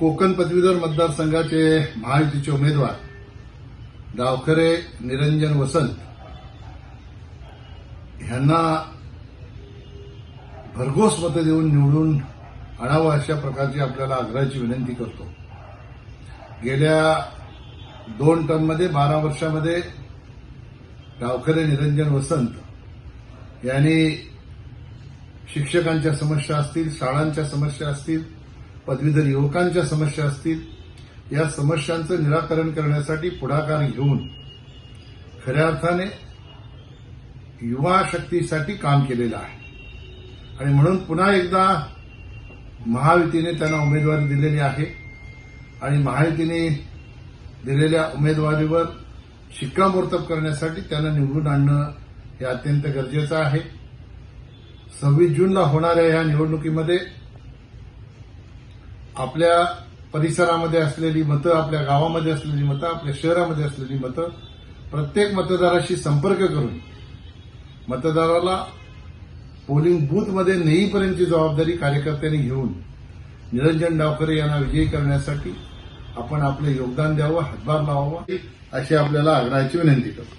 कोकण पदवीधर मतदारसंघाचे महायुतीचे उमेदवार गावखरे निरंजन वसंत ह्यांना भरघोस मतं देऊन निवडून आणावं अशा प्रकारची आपल्याला आग्रहाची विनंती करतो. गेल्या दोन टर्ममध्ये बारा वर्षामध्ये गावखरे निरंजन वसंत यांनी शिक्षकांच्या समस्या असतील शाळांच्या समस्या असतील पदवीधर युवकांच्या समस्या असतील या समस्यांचं निराकरण करण्यासाठी पुढाकार घेऊन खऱ्या अर्थाने युवा शक्तीसाठी काम केलेलं आहे. आणि म्हणून पुन्हा एकदा महायुतीने त्यांना उमेदवारी दिलेली आहे. आणि महायुतीने दिलेल्या उमेदवारीवर शिक्कामोर्तब करण्यासाठी त्यांना निवडून आणणं हे अत्यंत गरजेचं आहे. सव्वीस जूनला होणाऱ्या या निवडणुकीमध्ये आपल्या परिसरामध्ये असलेली मतं आपल्या गावामध्ये असलेली मतं आपल्या शहरामध्ये असलेली मतं प्रत्येक मतदाराशी संपर्क करून मतदाराला पोलिंग बूथमध्ये नेईपर्यंतची जबाबदारी कार्यकर्त्यांनी घेऊन निरंजन डावकरे यांना विजयी करण्यासाठी आपण आपलं योगदान द्यावं हातभार लावावा अशी आपल्याला आग्रहाची विनंती करतो.